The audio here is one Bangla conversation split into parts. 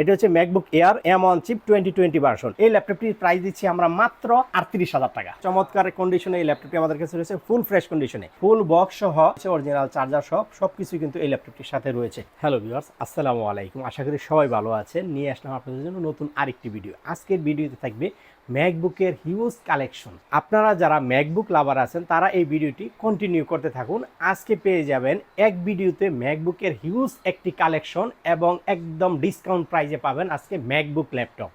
এটা হচ্ছে MacBook Air M one chip twenty twenty version এই ল্যাপটপটির প্রাইস দিচ্ছি আমরা মাত্র আটত্রিশ হাজার টাকা। চমৎকার কন্ডিশনে এই ল্যাপটপটি আমাদের কাছে রয়েছে ফুল ফ্রেশ কন্ডিশনে ফুল বক্স সহ অরিজিনাল চার্জার সহ সবকিছু কিন্তু এই ল্যাপটপটির সাথে রয়েছে। হ্যালো ভিউয়ার্স আসসালামু আলাইকুম। আশা করি সবাই ভালো আছেন। নিয়ে আসলাম আপনাদের জন্য নতুন আরেকটি ভিডিও আজকের ভিডিওতে থাকবে ম্যাকবুকের হিউজ কালেকশন আপনারা যারা ম্যাকবুক লাভার আছেন, তারা এই ভিডিওটি কন্টিনিউ করতে থাকুন। আজকে পেয়ে যাবেন এক ভিডিওতে ম্যাকবুকের হিউজ একটি কালেকশন এবং একদম ডিসকাউন্ট প্রাইজে পাবেন আজকে ম্যাকবুক ল্যাপটপ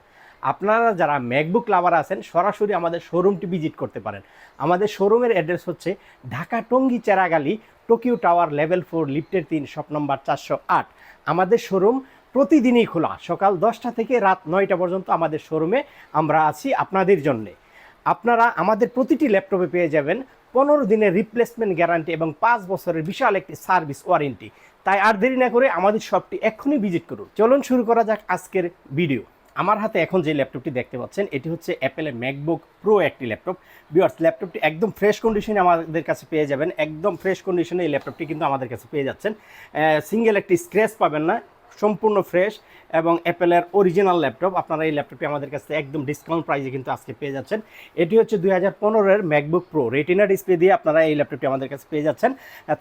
আপনারা যারা ম্যাকবুক লাভার আছেন, সরাসরি আমাদের শোরুমটি ভিজিট করতে পারেন। আমাদের শোরুমের অ্যাড্রেস হচ্ছে Dhaka Tongi Cheragali Tokyo tower level four লিফটের তিন শপ নম্বর চারশো আট। আমাদের শোরুম প্রতিদিনই খোলা, সকাল দশটা থেকে রাত নয়টা পর্যন্ত আমাদের শোরুমে আমরা আছি আপনাদের জন্যে। আপনারা আমাদের প্রতিটি ল্যাপটপে পেয়ে যাবেন পনেরো দিনের রিপ্লেসমেন্ট গ্যারান্টি এবং পাঁচ বছরের বিশাল একটি সার্ভিস ওয়ারেন্টি তাই আর দেরি না করে আমাদের শপটি এক্ষুনি ভিজিট করুন। চলুন শুরু করা যাক আজকের ভিডিও আমার হাতে এখন যে ল্যাপটপটি দেখতে পাচ্ছেন, এটি হচ্ছে অ্যাপেলের ম্যাকবুক প্রো একটি ল্যাপটপ বিয়ার্স ল্যাপটপটি একদম ফ্রেশ কন্ডিশনে আমাদের কাছে পেয়ে যাবেন। একদম ফ্রেশ কন্ডিশনে এই ল্যাপটপটি কিন্তু আমাদের কাছে পেয়ে যাচ্ছেন। সিঙ্গেল একটি স্ক্র্যাচ পাবেন না। সম্পূর্ণ ফ্রেশ এবং অ্যাপেলের অরিজিনাল ল্যাপটপ আপনারা এই ল্যাপটপটি আমাদের কাছে একদম ডিসকাউন্ট প্রাইসে কিন্তু আজকে পেয়ে যাচ্ছেন। এটি হচ্ছে দুই হাজার পনেরোর ম্যাকবুক প্রো রেটিনা ডিসপ্লে দিয়ে আপনারা এই ল্যাপটপটি আমাদের কাছে পেয়ে যাচ্ছেন।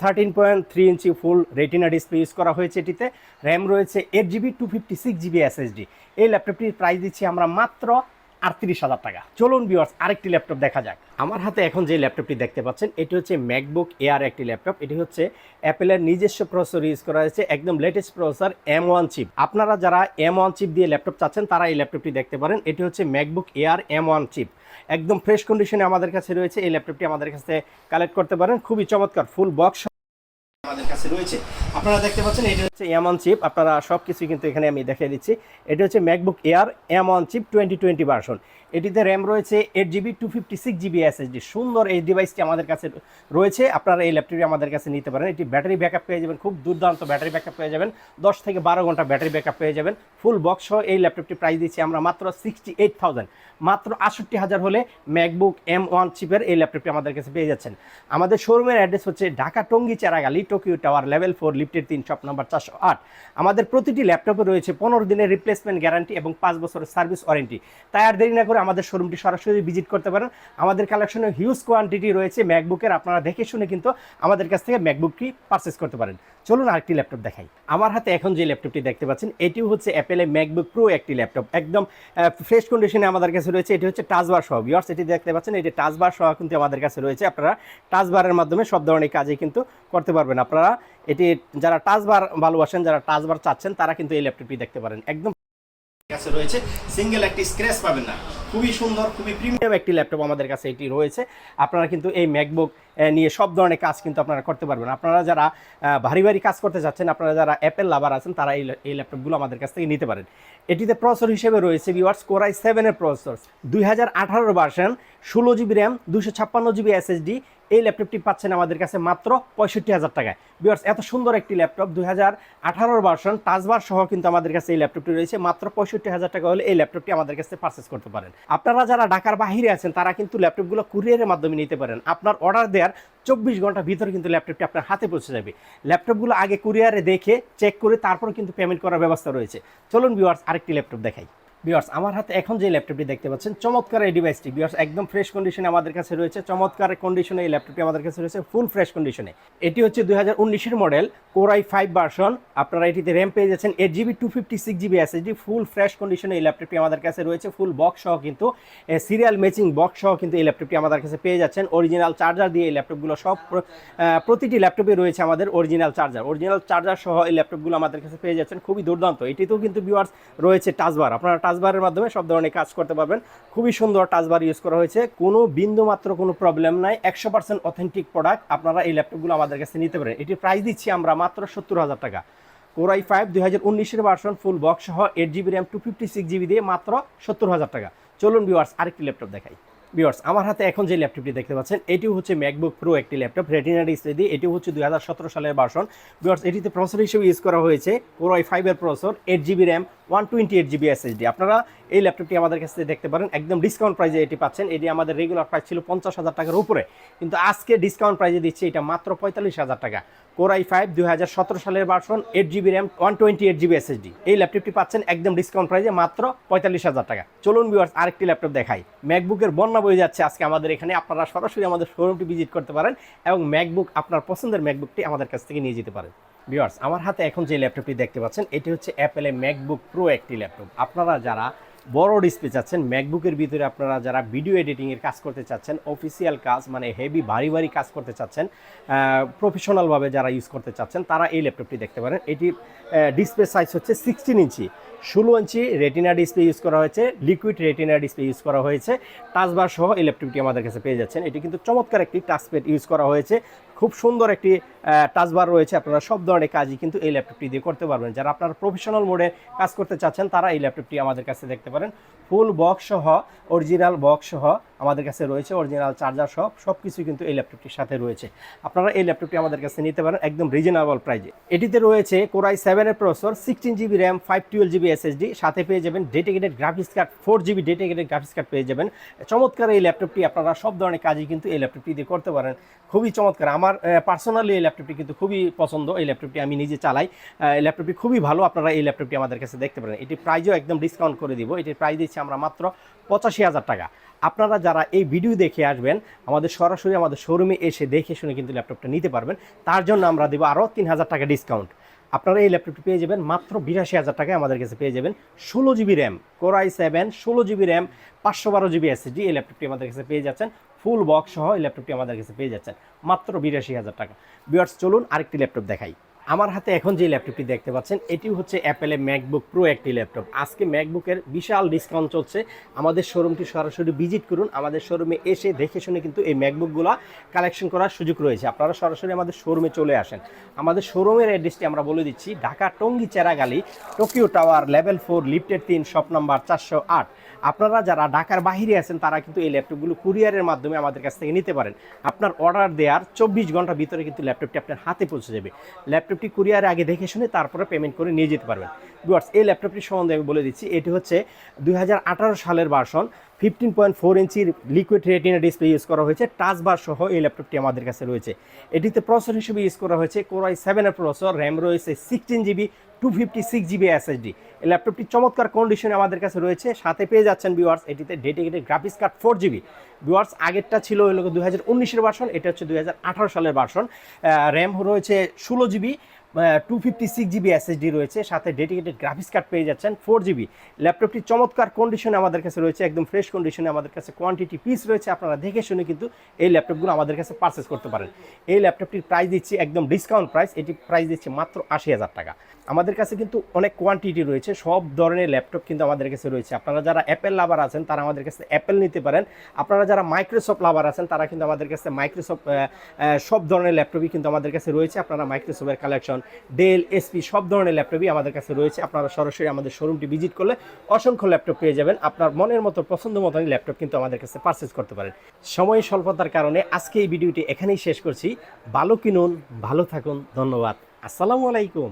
Thirteen point three inch full retina display use করা হয়েছে এটিতে। র্যাম রয়েছে eight GB two fifty six GB SSD এই ল্যাপটপটির প্রাইস দিচ্ছি আমরা মাত্র আটত্রিশ হাজার টাকা। চলুন ভিউয়ার্স আরেকটি ল্যাপটপ দেখা যাক। আমার হাতে এখন যে ল্যাপটপটি দেখতে পাচ্ছেন, এটি হচ্ছে ম্যাকবুক এয়ার একটি ল্যাপটপ এটি হচ্ছে অ্যাপেলের নিজস্ব প্রসেসর ইউজ করা হয়েছে, একদম latest processor M one chip আপনারা যারা এম ওয়ান চিপ দিয়ে ল্যাপটপ চাচ্ছেন, তারা এই ল্যাপটপটি দেখতে পারেন। এটি হচ্ছে MacBook Air M one chip একদম ফ্রেশ কন্ডিশনে আমাদের কাছে রয়েছে, এই ল্যাপটপটি আমাদের কাছে কালেক্ট করতে পারেন। খুবই চমৎকার ফুল বক্স আপনারা দেখতে পাচ্ছেন, এটা হচ্ছে আপনারা কিন্তু এখানে আমি দেখিয়ে দিচ্ছি। এটা হচ্ছে MacBook Air M one chip twenty twenty version এটিতে র্যাম রয়েছে eight GB two fifty six GB SSD সুন্দর এই ডিভাইসটি আমাদের কাছে রয়েছে। আপনারা এই ল্যাপটপটি আমাদের কাছে নিতে পারেন। এটি ব্যাটারি ব্যাকআপ পেয়ে যাবেন। খুব দুর্দান্ত ব্যাটারি ব্যাকআপ পেয়ে যাবেন। দশ থেকে বারো ঘণ্টা ব্যাটারি ব্যাকআপ পেয়ে যাবেন। ফুল বক্স সহ এই ল্যাপটপটি প্রাইস দিচ্ছি আমরা মাত্র সিক্সটি এইট থাউজেন্ড মাত্র আটষট্টি হাজার হলে ম্যাকবুক এম ওয়ান চিপের এই ল্যাপটপটি আমাদের কাছে পেয়ে যাচ্ছেন। আমাদের শোরুমের অ্যাড্রেস হচ্ছে Dhaka Tongi Cheragali Tokyo tower level four লিফটের তিন শপ নাম্বার চারশো আট। আমাদের প্রতিটি ল্যাপটপে রয়েছে পনেরো দিনের রিপ্লেসমেন্ট গ্যারান্টি এবং পাঁচ বছরের সার্ভিস ওয়ারেন্টি তাই আর দেরি না করে আমাদের শোরুমটি সরাসরি ভিজিট করতে পারেন। আমাদের কালেকশনে হিউজ কোয়ান্টিটি রয়েছে ম্যাকবুকের আপনারা দেখে শুনে কিন্তু আমাদের কাছ থেকে ম্যাকবুকটি পারচেস করতে পারেন। চলুন আরেকটি ল্যাপটপ দেখাই। আমার হাতে এখন যে ল্যাপটপটি দেখতে পাচ্ছেন, এটিও হচ্ছে অ্যাপেলের ম্যাকবুক প্রো একটি ল্যাপটপ একদম ফ্রেশ কন্ডিশনে আমাদের কাছে রয়েছে। এটি হচ্ছে টাচবার সহ ভিওর্স এটি দেখতে পাচ্ছেন, এটি টাচবার সহ কিন্তু আমাদের কাছে রয়েছে। আপনারা টাচবারের মাধ্যমে সব ধরনের কাজে কিন্তু করতে পারবেন। আপনারা এটি, যারা টাচবার ভালোবাসেন, যারা টাচবার চাচ্ছেন, তারা কিন্তু এই ল্যাপটপটি দেখতে পারেন। একদম কাছে রয়েছে। সিঙ্গেল একটি স্ক্র্যাচ পাবেন না। খুবই সুন্দর, খুবই প্রিমিয়াম একটি ল্যাপটপ আমাদের কাছে এটি রয়েছে। আপনারা কিন্তু এই ম্যাকবুক নিয়ে সব ধরনের কাজ কিন্তু আপনারা করতে পারবেন। আপনারা যারা ভারী ভারী কাজ করতে চাচ্ছেন আপনারা যারা অ্যাপেল লাভার আছেন, তারা এই এই ল্যাপটপগুলো আমাদের কাছ থেকে নিতে পারেন। এটিতে প্রসেসর হিসেবে রয়েছে ভিওয়ার্স কোরাই সেভেনের প্রসেসর দুই হাজার আঠারোর ভার্সন ষোলো জিবি র্যাম দুশো ছাপ্পান্ন জিবি এসএসডি এই ল্যাপটপটি পাচ্ছেন আমাদের কাছে মাত্র পঁয়ষট্টি হাজার টাকায়। বিয়ার্স এত সুন্দর একটি ল্যাপটপ, দুই হাজার আঠারোর ভার্সন টাচবার সহ কিন্তু আমাদের কাছে এই ল্যাপটপটি রয়েছে। মাত্র পঁয়ষট্টি হাজার টাকা হলে এই ল্যাপটপটি আমাদের কাছে পারচেস করতে পারেন। আপনারা যারা ঢাকার বাহিরে আছেন, তারা কিন্তু ল্যাপটপগুলো কুরিয়ারের মাধ্যমে নিতে পারেন। আপনার অর্ডার দেওয়ার চব্বিশ ঘণ্টার ভিতরে কিন্তু ল্যাপটপটি আপনার হাতে পৌঁছে যাবে। ল্যাপটপগুলো আগে কুরিয়ারে দেখে চেক করে তারপর কিন্তু পেমেন্ট করার ব্যবস্থা রয়েছে। চলুন ভিউয়ার্স আরেকটি ল্যাপটপ দেখাই। বিয়ার্স আমার হাতে এখন যে ল্যাপটপটি দেখতে পাচ্ছেন, চমৎকার এই ডিভাইসটি বিয়ার্স একদম ফ্রেশ কন্ডিশনে আমাদের কাছে রয়েছে। চমৎকার কন্ডিশনে এই ল্যাপটপটি আমাদের কাছে রয়েছে ফুল ফ্রেশ কন্ডিশনে এটি হচ্ছে দুই হাজার উনিশের মডেল কোরাই ফাইভ ভার্সন আপনারা এটিতে র্যাম পেয়ে যাচ্ছেন eight GB two fifty six GB SSD full fresh কন্ডিশনে এই ল্যাপটপটি আমাদের কাছে রয়েছে ফুল বক্স সহ কিন্তু সিরিয়াল ম্যাচিং বক্স সহ কিন্তু এই ল্যাপটপটি আমাদের কাছে পেয়ে যাচ্ছেন। অরিজিনাল চার্জার দিয়ে এই ল্যাপটপগুলো সব প্রতিটি ল্যাপটপে রয়েছে আমাদের অরিজিনাল চার্জার অরিজিনাল চার্জার সহ এই ল্যাপটপগুলো আমাদের কাছে পেয়ে যাচ্ছেন, খুবই দুর্দান্ত। এটিতেও কিন্তু ভিউয়ার্স রয়েছে টাচবার আপনারা টাচবারের মাধ্যমে সব ধরনের কাজ করতে পারবেন। খুবই সুন্দর টাচবার ইউজ করা হয়েছে। কোনো বিন্দু মাত্র কোনো প্রবলেম নাই। একশো পার্সেন্ট অথেন্টিক প্রোডাক্ট আপনারা এই ল্যাপটপগুলো আমাদের কাছে নিতে পারেন। এটির প্রাইস দিচ্ছি আমরা মাত্র সত্তর হাজার টাকা। কোরাই ফাইভ দুই হাজার উনিশের ভার্সন ফুল বক্স সহ eight GB RAM two fifty six GB দিয়ে মাত্র সত্তর হাজার টাকা। চলুন ভিউয়ার্স আরেকটি ল্যাপটপ দেখাই। ভিউয়ার্স আমার হাতে এখন যে ল্যাপটপটি দেখতে পাচ্ছেন এটিও হচ্ছে ম্যাকবুক প্রো একটি ল্যাপটপ রেটিনা ডিসপ্লে দিয়ে। এটিও হচ্ছে দুই হাজার সতেরো সালের ভার্সন ভিউয়ার্স এটিতে প্রসেসর হিসেবে ইউজ করা হয়েছে কোরাই ফাইভের processor eight GB RAM one twenty eight GB SSD আপনারা এই ল্যাপটপটি আমাদের কাছে দেখতে পারেন। একদম ডিসকাউন্ট প্রাইজে এটি পাচ্ছেন। এটি আমাদের রেগুলার প্রাইস ছিল পঞ্চাশ হাজার টাকার উপরে। কিন্তু আজকে ডিসকাউন্ট প্রাইজে দিচ্ছে এটা মাত্র পঁয়তাল্লিশ হাজার টাকা। কোরাই ফাইভ দুই হাজার সতেরো সালের version eight GB RAM one twenty eight GB SSD এই ল্যাপটপটি পাচ্ছেন একদম ডিসকাউন্ট প্রাইসে মাত্র পঁয়তাল্লিশ হাজার টাকা। চলুন ভিউয়ার্স আরেকটি ল্যাপটপ দেখাই। ম্যাকবুকের বন্যা বয়ে যাচ্ছে আজকে আমাদের এখানে। আপনারা সরাসরি আমাদের শোরুমটি ভিজিট করতে পারেন এবং ম্যাকবুক আপনার পছন্দের ম্যাকবুকটি আমাদের কাছ থেকে নিয়ে যেতে পারেন। ভিউয়ার্স আমার হাতে এখন যে ল্যাপটপটি দেখতে পাচ্ছেন, এটি হচ্ছে অ্যাপেলের ম্যাকবুক প্রো একটি ল্যাপটপ আপনারা যারা বড় ডিসপ্লে চাচ্ছেন। ম্যাকবুকের ভিতরে আপনারা যারা ভিডিও এডিটিংয়ের কাজ করতে চাচ্ছেন অফিসিয়াল কাজ মানে হেভি ভারী ভারী কাজ করতে চাচ্ছেন প্রফেশনালভাবে যারা ইউজ করতে চাচ্ছেন, তারা এই ল্যাপটপটি দেখতে পারেন। এটি ডিসপ্লে সাইজ হচ্ছে সিক্সটিন ইঞ্চি। ষোলো ইঞ্চি রেটিনা ডিসপ্লে ইউজ করা হয়েছে লিকুইড রেটিনা ডিসপ্লে ইউজ করা হয়েছে। টাচবার সহ এই ল্যাপটপটি আমাদের কাছে পেয়ে যাচ্ছেন। এটি কিন্তু চমৎকার একটি টাচপ্যাড ইউজ করা হয়েছে। খুব সুন্দর একটি টাচবার রয়েছে আপনারা সব ধরনের কাজই কিন্তু এই ল্যাপটপটি দিয়ে করতে পারবেন। যারা আপনারা প্রফেশনাল মোডে কাজ করতে চাচ্ছেন, তারা এই ল্যাপটপটি আমাদের কাছে দেখতে পারেন। ফুল বক্স সহ অরিজিনাল বক্স সহ আমাদের কাছে রয়েছে অরিজিনাল চার্জার সব সব কিছু কিন্তু এই ল্যাপটপটির সাথে রয়েছে। আপনারা এই ল্যাপটপটি আমাদের কাছে নিতে পারেন একদম রিজনেবল প্রাইজে এটিতে রয়েছে কোরাই সেভেনের processor sixteen GB RAM five twelve GB SSD সাথে পেয়ে যাবেন dedicated graphics card four GB dedicated graphics card পেয়ে যাবেন। চমৎকার এই ল্যাপটপটি আপনারা সব ধরনের কাজই কিন্তু এই ল্যাপটপটি দিয়ে করতে পারেন। খুবই চমৎকার। আমার পার্সোনালি এই ল্যাপটপটি কিন্তু খুবই পছন্দ। এই ল্যাপটপটি আমি নিজে চালাই। এই ল্যাপটপটি খুবই ভালো। আপনারা এই ল্যাপটপটি আমাদের কাছে দেখতে পারেন। এটি প্রাইজও একদম ডিসকাউন্ট করে দিব। এটির প্রাইস দিচ্ছি আমরা মাত্র পঁচাশি হাজার টাকা। আপনারা যারা এই ভিডিও দেখে আসবেন, আমাদের সরাসরি আমাদের শোরুমে এসে দেখে শুনে কিন্তু ল্যাপটপটা নিতে পারবেন। তার জন্য আমরা দেবো আরও তিন হাজার টাকা ডিসকাউন্ট আপনারা এই ল্যাপটপটি পেয়ে যাবেন মাত্র বিরাশি হাজার টাকায় আমাদের কাছে পেয়ে যাবেন ষোলো GB RAM core i seven ষোলো জিবি র্যাম পাঁচশো বারো জিবি এসএসডি এই ল্যাপটপটি আমাদের কাছে পেয়ে যাচ্ছেন। ফুল বক্স সহ এই ল্যাপটপটি আমাদের কাছে পেয়ে যাচ্ছেন। মাত্র বিরাশি হাজার টাকা। বিয়ার্স চলুন আরেকটি ল্যাপটপ দেখাই। আমার হাতে এখন যে ল্যাপটপটি দেখতে পাচ্ছেন এটি হচ্ছে অ্যাপেলের ম্যাকবুক প্রো একটি ল্যাপটপ। আজকে ম্যাকবুকের বিশাল ডিসকাউন্ট চলছে। আমাদের শোরুমটি সরাসরি ভিজিট করুন। আমাদের শোরুমে এসে দেখে শুনে কিন্তু এই ম্যাকবুকগুলো কালেকশন করার সুযোগ রয়েছে। আপনারা সরাসরি আমাদের শোরুমে চলে আসেন। আমাদের শোরুমের অ্যাড্রেসটি আমরা বলে দিচ্ছি, Dhaka Tongi Cheragali Tokyo tower level four লিফটের তিন শপ নাম্বার চারশো আট। আপনারা যারা ঢাকার বাহিরে আছেন, তারা কিন্তু এই ল্যাপটপগুলো কুরিয়ারের মাধ্যমে আমাদের কাছ থেকে নিতে পারেন। আপনার অর্ডার দেওয়ার চব্বিশ ঘণ্টার ভিতরে কিন্তু ল্যাপটপটি আপনার হাতে পৌঁছে যাবে। ল্যাপটপটি কুরিয়ার আগে দেখে শুনে তারপরে পেমেন্ট করে নিয়ে যেতে পারবেন। ডুয়ার্স এই ল্যাপটপটি সম্বন্ধে আমি বলে দিচ্ছি, এটি হচ্ছে দুই হাজার আঠারো সালের ভার্সন ফিফটিন পয়েন্ট ফোর ইঞ্চির লিকুইড রেটিনা ডিসপ্লে ইউজ করা হয়েছে। টাচ বার সহ এই ল্যাপটপটি আমাদের কাছে রয়েছে। এটিতে প্রসেসর হিসেবে ইউজ করা হয়েছে কোরাই সেভেনের প্রসেসর র্যাম রয়েছে sixteen GB two fifty six GB SSD এই ল্যাপটপটি চমৎকার কন্ডিশনে আমাদের কাছে রয়েছে। সাথে পেয়ে যাচ্ছেন ভিউয়ার্স এটিতে dedicated graphics card four GB viewers আগেরটা ছিল হলো দু হাজার উনিশের ভার্সন এটা হচ্ছে দু হাজার আঠারো সালের ভার্সন র্যাম রয়েছে ষোলো GB two fifty six GB SSD রয়েছে, সাথে ডেডিকেটেড গ্রাফিক্স কার্ড পেয়ে যাচ্ছেন ফোর জিবি ল্যাপটপটি চমৎকার কন্ডিশনে আমাদের কাছে রয়েছে, একদম ফ্রেশ কন্ডিশনে আমাদের কাছে কোয়ান্টিটি পিস রয়েছে, আপনারা দেখে শুনে কিন্তু এই ল্যাপটপগুলো আমাদের কাছে পারচেস করতে পারেন। এই ল্যাপটপটির প্রাইস দিচ্ছি একদম ডিসকাউন্ট প্রাইস এটি প্রাইস দিচ্ছি মাত্র আশি হাজার টাকা। আমাদের কাছে কিন্তু অনেক কোয়ান্টিটি রয়েছে, সব ধরনের ল্যাপটপ কিন্তু আমাদের কাছে রয়েছে। আপনারা যারা অ্যাপেল লাভার আছেন, তারা আমাদের কাছে অ্যাপেল নিতে পারেন। আপনারা যারা মাইক্রোসফট লাভার আছেন, তারা কিন্তু আমাদের কাছে মাইক্রোসফট সব ধরনের ল্যাপটপই কিন্তু আমাদের কাছে রয়েছে। আপনারা মাইক্রোসফটের কালেকশন ডেল এসপি সব ধরনের ল্যাপটপই আমাদের কাছে রয়েছে। আপনারা সরাসরি আমাদের শোরুমটি ভিজিট করলে অসংখ্য ল্যাপটপ পেয়ে যাবেন। আপনার মনের মতো, পছন্দ মতন ল্যাপটপ কিন্তু আমাদের কাছে পারচেস করতে পারেন। সময় স্বল্পতার কারণে আজকে এই ভিডিওটি এখানেই শেষ করছি। ভালো কিনুন, ভালো থাকুন, ধন্যবাদ। আসসালামু আলাইকুম।